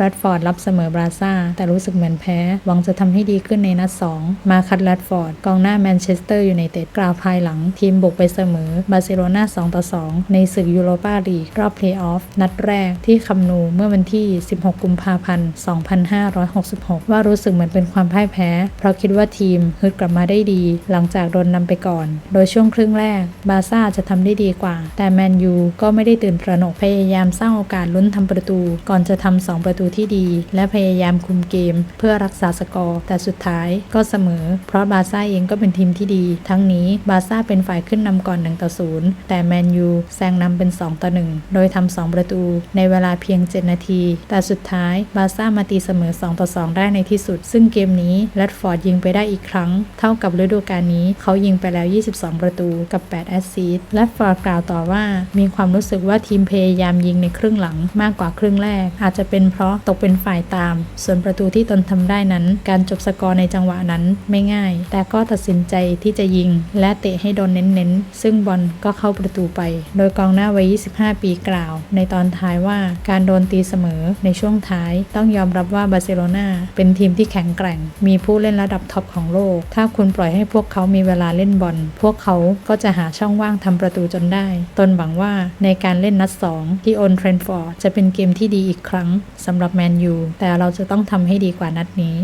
แรดฟอร์ดรับเสมอบราซ่า แต่รู้สึกเหมือนแพ้ หวังจะทำให้ดีขึ้นในนัด 2 มาคัดแรดฟอร์ดกองหน้าแมนเชสเตอร์อยูไนเต็ดกล่าวภายหลัง ทีมบุกไปเสมอบาร์เซโลนา2ต่อ2ในศึกยูโรปาลีกรอบเพลย์ออฟนัดแรกที่คัมนูเมื่อวันที่ 16 กุมภาพันธ์ 2566 ว่ารู้สึกเหมือนเป็นความพ่ายแพ้ เพราะคิดว่าทีมฮึดกลับมาได้ดี หลังจากโดนนำไปก่อน โดยช่วงครึ่งแรก บาร์ซ่าจะทำได้ดีกว่า แต่แมนยูก็ไม่ได้ตื่นตระหนกพยายามสร้างโอกาสลุ้นทำประตู ก่อนจะทำสองประตูที่ดี และพยายามคุมเกม เพื่อรักษาสกอร์ แต่สุดท้ายก็เสมอ เพราะบาซ่าเองก็เป็นทีมที่ดี ทั้งนี้บาซ่าเป็นฝ่ายขึ้นนำก่อน1ต่อ0แต่แมนยูแซงนำเป็น 2 ต่อ 1 โดยทำ2ประตู ในเวลาเพียง 7 นาที แต่สุดท้ายบาซ่ามาตีเสมอ 2 ต่อ 2 ได้ในที่สุด ซึ่งเกมนี้แรดฟอร์ดยิงไปได้อีกครั้ง เท่ากับฤดูกาลนี้เขายิงไปแล้ว 22 ประตูกับ 8 แอสซิสต์แรดฟอร์ดกล่าวต่อว่า มีความรู้สึกว่าทีมพยายามยิงในครึ่งหลังมากกว่าครึ่งแรก อาจจะเป็นเพราะตกเป็นฝ่ายตาม ส่วนประตูที่ตนทำได้นั้น การจบสกอร์ในจังหวะนั้นไม่ง่าย แต่ก็ตัดสินใจที่จะยิง และเตะให้โดนเน้นๆ ซึ่งบอลก็เข้าประตูไป โดยกองหน้าวัย 25 ปีกล่าว ในตอนท้ายว่าการโดนตีเสมอในช่วงท้าย ต้องยอมรับว่าบาร์เซโลนาเป็นทีมที่แข็งแกร่ง มีผู้เล่นระดับท็อปของโลก ถ้าคุณปล่อยให้พวกเขามีเวลาเล่นบอลพวกเขาก็จะหาช่องว่างทำประตูจนได้ ตนหวังว่าในการเล่นนัด 2 ที่โอนเทรนฟอร์ดจะเป็นเกมที่ดีอีกครั้งสำหรับแมนยูแต่เราจะต้องทำให้ดีกว่านัดนี้